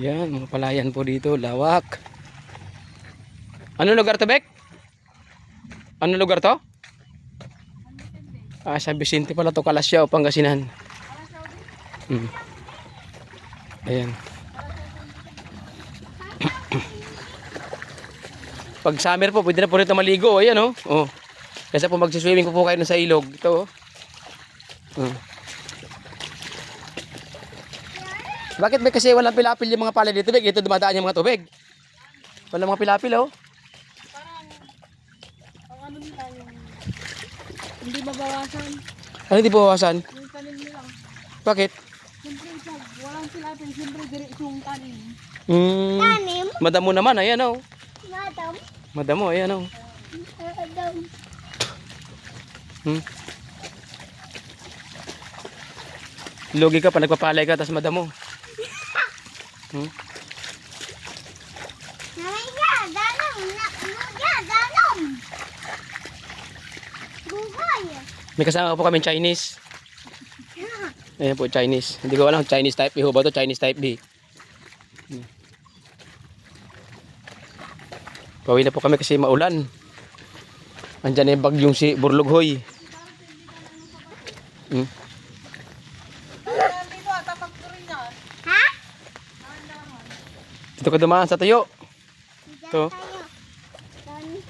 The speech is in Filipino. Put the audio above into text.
Yan, mga palayan po dito, lawak. Ano lugar to, Bek? Ano lugar to? Ah, San Vicente pala to, Kalasyaw, Pangasinan. Hmm. Ayan. Pag summer po, pwede na po rito maligo. Ayan, oh. oh. Kasi po magsiswimming po po kayo sa ilog. Ito, oh. Hmm. Bakit ba kasi walang pilapil yung mga palay dito, Bek? Ito dumadaan yung mga tubig. Walang mga pilapil, oh. Ang ano nila yung hindi babawasan. Ano di bawasan? Yung tanim nila. Bakit? Siyempre sa walang silapin, siyempre diretso yung tanim. Hmm. Tanim? Madamo naman, ayan, oh. Madam. Madamo, ayan, oh. Madam. Hmm. Lugi ka pa, nagpapalay ka, tapos madamo. Hmm? Nariga, danom. Nuga, danom. Gugay. May kasama po kami Chinese. Ayan po, Chinese. Hindi ko alam, Chinese type A ho ba to? Chinese type B. Hmm. Pauwi na po kami kasi maulan. Andyan na yung bagyong si Burlughoy. Hmm. Dito, tapak ko rin yan. Ha? Dito ka dumaan sa tuyo. Ito. Dami.